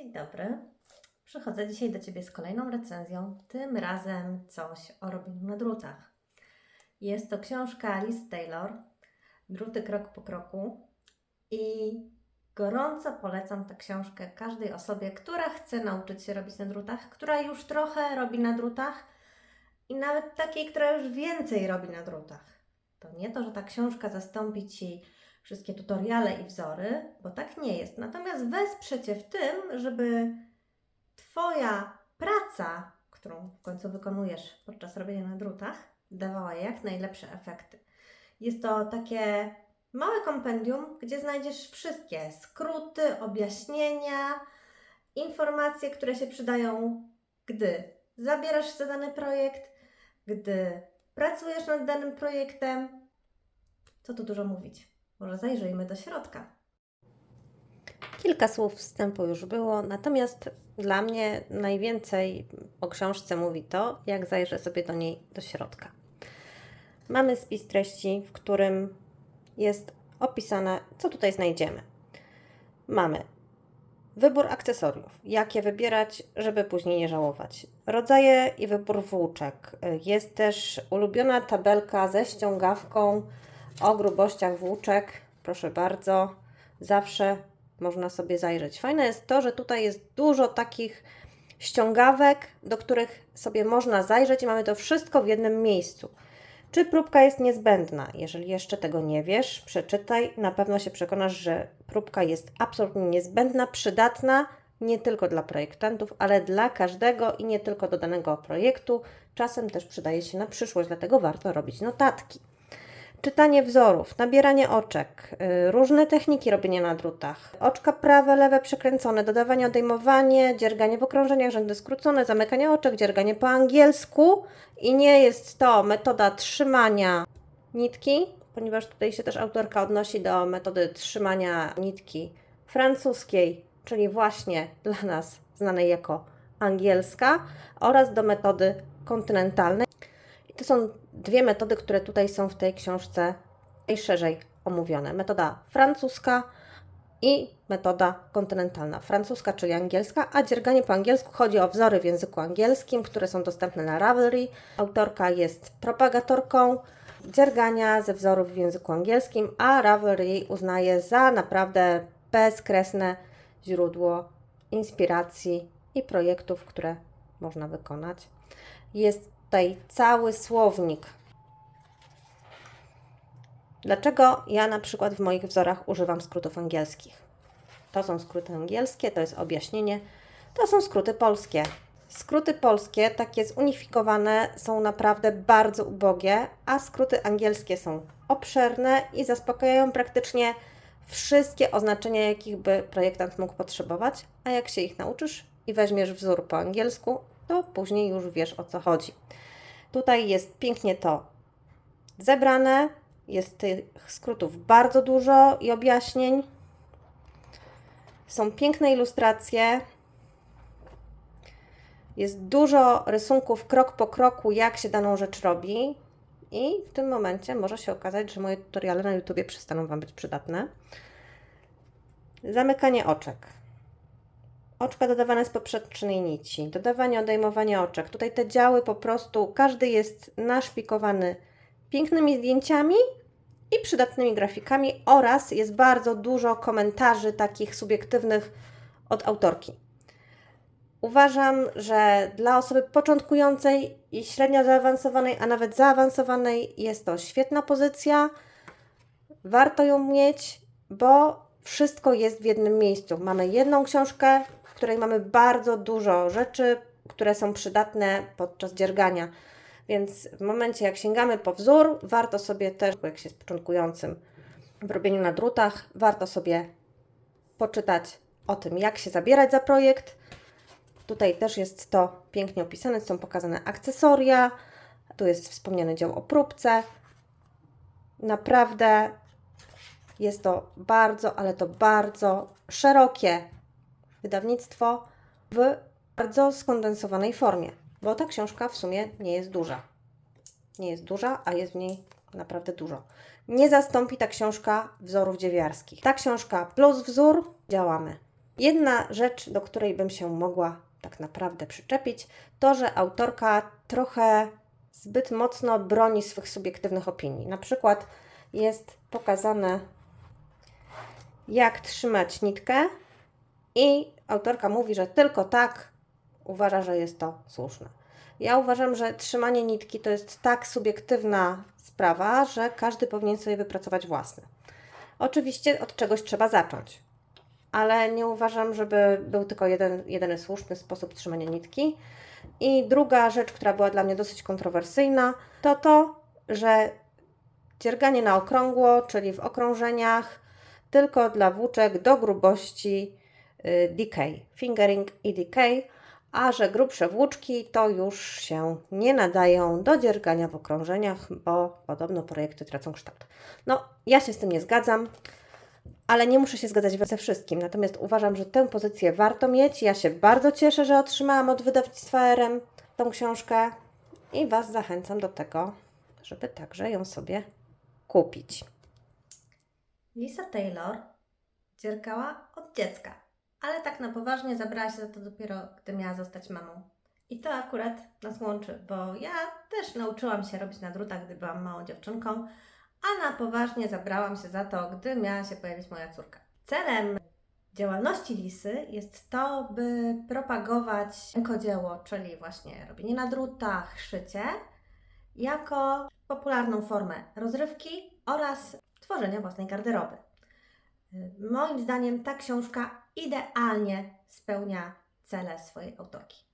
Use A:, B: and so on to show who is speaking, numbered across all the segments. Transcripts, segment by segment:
A: Dzień dobry. Przychodzę dzisiaj do Ciebie z kolejną recenzją, tym razem coś o robieniu na drutach. Jest to książka Alice Taylor, Druty krok po kroku i gorąco polecam tę książkę każdej osobie, która chce nauczyć się robić na drutach, która już trochę robi na drutach i nawet takiej, która już więcej robi na drutach. To nie to, że ta książka zastąpi Ci wszystkie tutoriale i wzory, bo tak nie jest. Natomiast wesprze Cię w tym, żeby Twoja praca, którą w końcu wykonujesz podczas robienia na drutach, dawała jak najlepsze efekty. Jest to takie małe kompendium, gdzie znajdziesz wszystkie skróty, objaśnienia, informacje, które się przydają, gdy zabierasz za dany projekt, gdy pracujesz nad danym projektem. Co tu dużo mówić? Może zajrzyjmy do środka. Kilka słów wstępu już było, natomiast dla mnie najwięcej o książce mówi to, jak zajrzę sobie do niej do środka. Mamy spis treści, w którym jest opisane, co tutaj znajdziemy. Mamy wybór akcesoriów, jakie wybierać, żeby później nie żałować. Rodzaje i wybór włóczek. Jest też ulubiona tabelka ze ściągawką o grubościach włóczek. Proszę bardzo, zawsze można sobie zajrzeć. Fajne jest to, że tutaj jest dużo takich ściągawek, do których sobie można zajrzeć i mamy to wszystko w jednym miejscu. Czy próbka jest niezbędna? Jeżeli jeszcze tego nie wiesz, przeczytaj, na pewno się przekonasz, że próbka jest absolutnie niezbędna, przydatna nie tylko dla projektantów, ale dla każdego i nie tylko do danego projektu. Czasem też przydaje się na przyszłość, dlatego warto robić notatki. Czytanie wzorów, nabieranie oczek, y, różne techniki robienia na drutach. Oczka prawe, lewe przekręcone, dodawanie, odejmowanie, dzierganie w okrążeniach, rzędy skrócone, zamykanie oczek, dzierganie po angielsku. I nie jest to metoda trzymania nitki, ponieważ tutaj się też autorka odnosi do metody trzymania nitki francuskiej, czyli właśnie dla nas znanej jako angielska, oraz do metody kontynentalnej. Są dwie metody, które tutaj są w tej książce najszerzej omówione. Metoda francuska i metoda kontynentalna. Francuska, czyli angielska, a dzierganie po angielsku chodzi o wzory w języku angielskim, które są dostępne na Ravelry. Autorka jest propagatorką dziergania ze wzorów w języku angielskim, a Ravelry uznaje za naprawdę bezkresne źródło inspiracji i projektów, które można wykonać. Jest tutaj cały słownik. Dlaczego ja na przykład w moich wzorach używam skrótów angielskich? To są skróty angielskie, to jest objaśnienie, to są skróty polskie. Skróty polskie, takie zunifikowane, są naprawdę bardzo ubogie, a skróty angielskie są obszerne i zaspokajają praktycznie wszystkie oznaczenia, jakich by projektant mógł potrzebować. A jak się ich nauczysz i weźmiesz wzór po angielsku, to później już wiesz o co chodzi. Tutaj jest pięknie to zebrane, jest tych skrótów bardzo dużo i objaśnień. Są piękne ilustracje. Jest dużo rysunków krok po kroku, jak się daną rzecz robi. I w tym momencie może się okazać, że moje tutoriale na YouTube przestaną Wam być przydatne. Zamykanie oczek. Oczka dodawane z poprzecznej nici. Dodawanie, odejmowanie oczek. Tutaj te działy po prostu, każdy jest naszpikowany pięknymi zdjęciami i przydatnymi grafikami oraz jest bardzo dużo komentarzy takich subiektywnych od autorki. Uważam, że dla osoby początkującej i średnio zaawansowanej, a nawet zaawansowanej jest to świetna pozycja. Warto ją mieć, bo wszystko jest w jednym miejscu. Mamy jedną książkę, której mamy bardzo dużo rzeczy, które są przydatne podczas dziergania. Więc w momencie, jak sięgamy po wzór, warto sobie też, jak się jest początkującym w robieniu na drutach, warto sobie poczytać o tym, jak się zabierać za projekt. Tutaj też jest to pięknie opisane, są pokazane akcesoria, tu jest wspomniany dział o próbce. Naprawdę jest to bardzo, ale to bardzo szerokie wydawnictwo w bardzo skondensowanej formie, bo ta książka w sumie nie jest duża. Nie jest duża, a jest w niej naprawdę dużo. Nie zastąpi ta książka wzorów dziewiarskich. Ta książka plus wzór działamy.
B: Jedna rzecz, do której bym się mogła tak naprawdę przyczepić, to, że autorka trochę zbyt mocno broni swych subiektywnych opinii. Na przykład jest pokazane, jak trzymać nitkę, i autorka mówi, że tylko tak uważa, że jest to słuszne. Ja uważam, że trzymanie nitki to jest tak subiektywna sprawa, że każdy powinien sobie wypracować własny. Oczywiście od czegoś trzeba zacząć, ale nie uważam, żeby był tylko jeden, jedyny słuszny sposób trzymania nitki. I druga rzecz, która była dla mnie dosyć kontrowersyjna, to to, że dzierganie na okrągło, czyli w okrążeniach, tylko dla włóczek do grubości y, DK, fingering i DK, a że grubsze włóczki to już się nie nadają do dziergania w okrążeniach, bo podobno projekty tracą kształt. No, ja się z tym nie zgadzam, ale nie muszę się zgadzać ze wszystkim. Natomiast uważam, że tę pozycję warto mieć. Ja się bardzo cieszę, że otrzymałam od wydawnictwa RM tą książkę i Was zachęcam do tego, żeby także ją sobie kupić.
A: Lisa Taylor dziergała od dziecka, ale tak na poważnie zabrała się za to dopiero, gdy miała zostać mamą. I to akurat nas łączy, bo ja też nauczyłam się robić na drutach, gdy byłam małą dziewczynką, a na poważnie zabrałam się za to, gdy miała się pojawić moja córka. Celem działalności Lisy jest to, by propagować rękodzieło, czyli właśnie robienie na drutach, szycie, jako popularną formę rozrywki oraz tworzenia własnej garderoby. Moim zdaniem ta książka idealnie spełnia cele swojej autorki.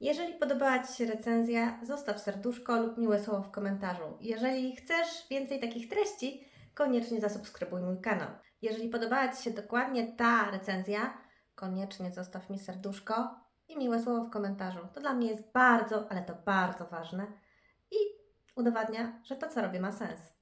A: Jeżeli podobała Ci się recenzja, zostaw serduszko lub miłe słowo w komentarzu. Jeżeli chcesz więcej takich treści, koniecznie zasubskrybuj mój kanał. Jeżeli podobała Ci się dokładnie ta recenzja, koniecznie zostaw mi serduszko i miłe słowo w komentarzu. To dla mnie jest bardzo, ale to bardzo ważne i udowadnia, że to, co robię, ma sens.